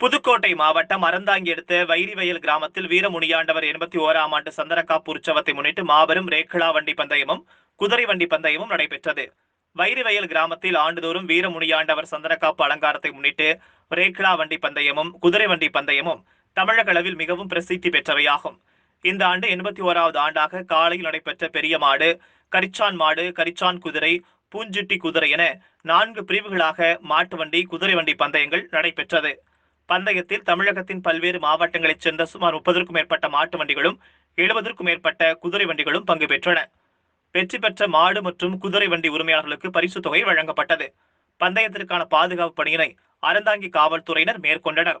புதுக்கோட்டை மாவட்டம் அறந்தாங்கி அடுத்த வைரிவயல் கிராமத்தில் வீரமுனியாண்டவர் எண்பத்தி ஓராம் ஆண்டு சந்தனக்காப்பு உற்சவத்தை முன்னிட்டு மாபெரும் ரேக்களா வண்டி பந்தயமும் குதிரை வண்டி பந்தயமும் நடைபெற்றது. வைரிவயல் கிராமத்தில் ஆண்டுதோறும் வீரமுனியாண்டவர் சந்தனக்காப்பு அலங்காரத்தை முன்னிட்டு ரேக்களா வண்டி பந்தயமும் குதிரை வண்டி பந்தயமும் தமிழக அளவில் மிகவும் பிரசித்தி பெற்றவையாகும். இந்த ஆண்டு எண்பத்தி ஓராவது ஆண்டாக காலையில் நடைபெற்ற பெரிய மாடு கரிச்சான் மாடு கரிச்சான் குதிரை பூஞ்சிட்டி குதிரை என நான்கு பிரிவுகளாக மாட்டு வண்டி குதிரை வண்டி பந்தயங்கள் நடைபெற்றது. பந்தயத்தில் தமிழகத்தின் பல்வேறு மாவட்டங்களைச் சேர்ந்த சுமார் முப்பதற்கும் மேற்பட்ட மாட்டு வண்டிகளும் எழுபதற்கும் மேற்பட்ட குதிரை வண்டிகளும் பங்கு பெற்றன. வெற்றி பெற்ற மாடு மற்றும் குதிரை வண்டி உரிமையாளர்களுக்கு பரிசு தொகை வழங்கப்பட்டது. பந்தயத்திற்கான பாதுகாப்பு பணியினை அறந்தாங்கி காவல்துறையினர் மேற்கொண்டனர்.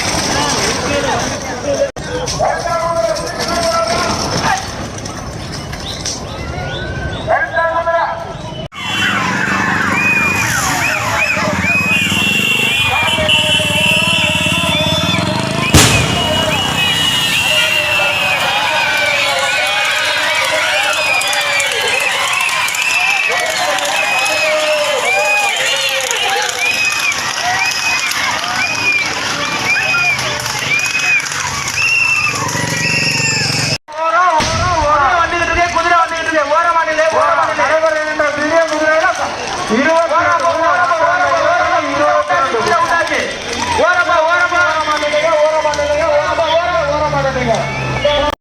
இருபது